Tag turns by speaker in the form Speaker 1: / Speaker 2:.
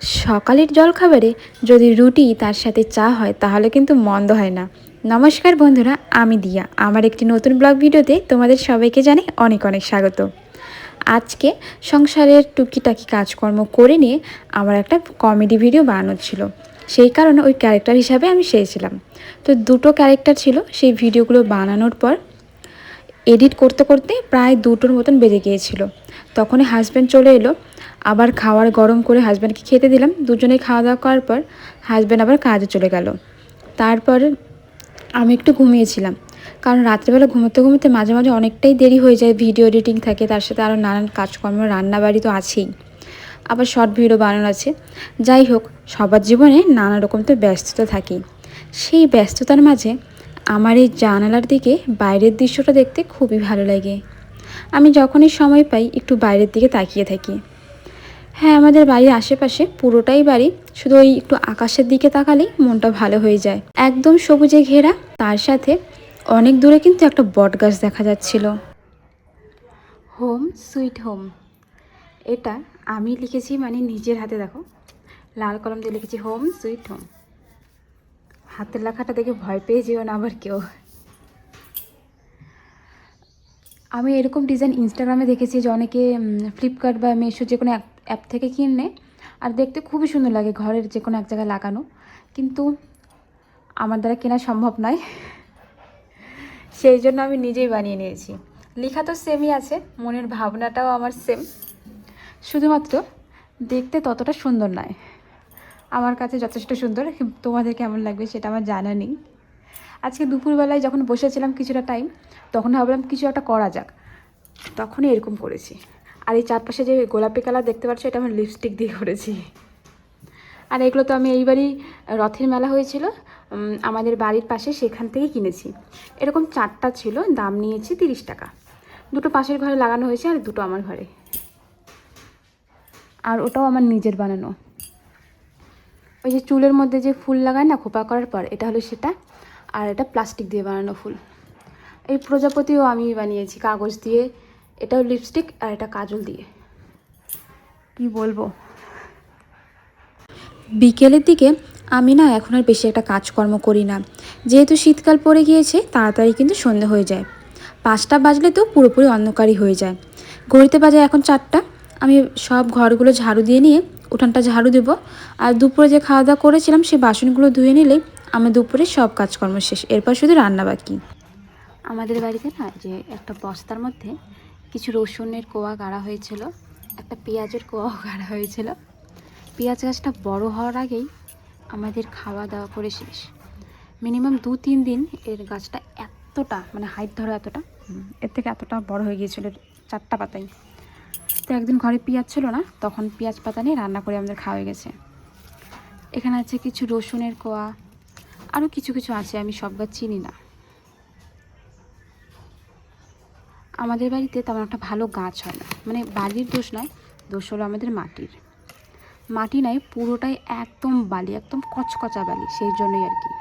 Speaker 1: সকালের জলখাবারে যদি রুটি তার সাথে চা হয়, তাহলে কিন্তু মন্দ হয় না। নমস্কার বন্ধুরা, আমি দিয়া। আমার একটি নতুন ব্লগ ভিডিওতে তোমাদের সবাইকে জানাই অনেক অনেক স্বাগত। আজকে সংসারের টুকিটাকি কাজকর্ম করে নিয়ে আমার একটা কমেডি ভিডিও বানানোর ছিল। সেই কারণে ওই ক্যারেক্টার হিসাবে আমি সেরেছিলাম তো দুটো ক্যারেক্টার ছিল, সেই ভিডিওগুলো বানানোর পর এডিট করতে করতে প্রায় দুটোর মতন বেজে গিয়েছিল। তখনই হাজব্যান্ড চলে এলো। আবার খাওয়ার গরম করে হাজব্যান্ডকে খেতে দিলাম। দুজনে খাওয়া দাওয়া করার পর হাজব্যান্ড আবার কাজে চলে গেল। তারপর আমি একটু ঘুমিয়েছিলাম। কারণ রাত্রেবেলা ঘুমোতে ঘুমোতে মাঝে মাঝে অনেকটাই দেরি হয়ে যায় ভিডিও এডিটিং থাকে, তার সাথে আরও নানান কাজকর্ম, রান্নাবাড়ি তো আছেই। আবার শর্ট ভিডিও বানানো আছে। যাই হোক, সবার জীবনে নানা রকম তো ব্যস্ততা থাকেই। সেই ব্যস্ততার মাঝে আমার এই জানালার দিকে বাইরের দৃশ্যটা দেখতে খুবই ভালো লাগে। আমি যখনই সময় পাই একটু বাইরের দিকে তাকিয়ে থাকি। হ্যাঁ আমাদের বাড়ির আশেপাশে পুরোটাই বাড়ি, শুধু ওই একটু আকাশের দিকে তাকালেই মনটা ভালো হয়ে যায়। একদম সবুজে ঘেরা, তার সাথে অনেক দূরে কিন্তু একটা বট গাছ দেখা যাচ্ছিল। Home sweet home. এটা আমি লিখেছি মানে নিজের হাতে, দেখো। লাল কলম দিয়ে লিখেছি হোম সুইট হোম। হাতের লেখাটা দেখে ভয় পেয়ে যেও না আবার কেউ। আমি এরকম ডিজাইন ইনস্টাগ্রামে দেখেছি যে অনেকে ফ্লিপকার্ট বা মেশো যে কোনো অ্যাপ থেকে কিনে আর দেখতে খুবই সুন্দর লাগে ঘরের যে কোনো এক জায়গায় লাগানো। কিন্তু আমার দ্বারা কেনা সম্ভব নয়। সেই জন্য আমি নিজেই বানিয়ে নিয়েছি। লেখা তো সেমই আছে, মনের ভাবনাটাও আমার সেম শুধুমাত্র দেখতে ততটা সুন্দর নয়। আমার কাছে যথেষ্ট সুন্দর, তোমাদের কেমন লাগবে সেটা আমার জানা নেই। আজকে দুপুরবেলায় যখন বসেছিলাম কিছুটা টাইম তখন ভাবলাম কিছু একটা করা যাক। তখনই এরকম করেছি। আর এই চারপাশে যে গোলাপি কালার দেখতে পাচ্ছ, এটা আমি লিপস্টিক দিয়ে করেছি। আর এগুলো তো আমি এইবারই রথের মেলা হয়েছিল আমাদের বাড়ির পাশে সেখান থেকে কিনেছি। এরকম চারটা ছিল, দাম নিয়েছি তিরিশ টাকা। দুটো পাশের ঘরে লাগানো হয়েছে আর দুটো আমার ঘরে। আর ওটাও আমার নিজের বানানো। ওই যে চুলের মধ্যে যে ফুল লাগায় না খোপা করার পর, এটা হলো সেটা। আর এটা প্লাস্টিক দিয়ে বানানো ফুল। এই প্রজাপতিও আমি বানিয়েছি, কাগজ দিয়ে। এটাও লিপস্টিক আর এটা কাজল দিয়ে। কি বলব? বিকেলের দিকে আমি না এখন আর বেশি একটা কাজকর্ম করি না। যেহেতু শীতকাল পড়ে গিয়েছে, তাড়াতাড়ি কিন্তু সন্ধে হয়ে যায়। পাঁচটা বাজলে তো পুরোপুরি অন্ধকারই হয়ে যায়। ঘড়িতে বাজে এখন চারটা। আমি সব ঘরগুলো ঝাড়ু দিয়ে নিয়ে উঠানটা ঝাড়ু দেবো। আর দুপুরে যে খাওয়া দাওয়া করেছিলাম সেই বাসনগুলো ধুয়ে নিলেই আমার দুপুরে সব কাজকর্ম শেষ, এরপর শুধু রান্না বাকি। আমাদের বাড়িতে না যে একটা বস্তার মধ্যে কিছু রসুনের কোয়া গাড়া হয়েছিল, একটা পেঁয়াজের কোয়াও গাড়া হয়েছিল। পেঁয়াজ গাছটা বড় হওয়ার আগেই আমাদের খাওয়া দাওয়া করে শেষ। মিনিমাম দু তিন দিন এর গাছটা এতটা মানে হাইট ধরো এতটা এর থেকে এতটা বড় হয়ে গিয়েছিল চারটা পাতাই তো একদিন ঘরে পেঁয়াজ ছিল না, তখন পেঁয়াজ পাতা নিয়ে রান্না করে আমাদের খাওয়া হয়ে গেছে। এখানে আছে কিছু রসুনের কোয়া আরও কিছু কিছু আছে, আমি সব গাছ চিনি না। আমাদের বাড়িতে তেমন একটা ভালো গাছ হয় না। মানে বালির দোষ নয়, দোষ হলো আমাদের মাটির। মাটি নয় পুরোটাই একদম বালি, একদম কচকচা বালি, সেই জন্যই আর কি।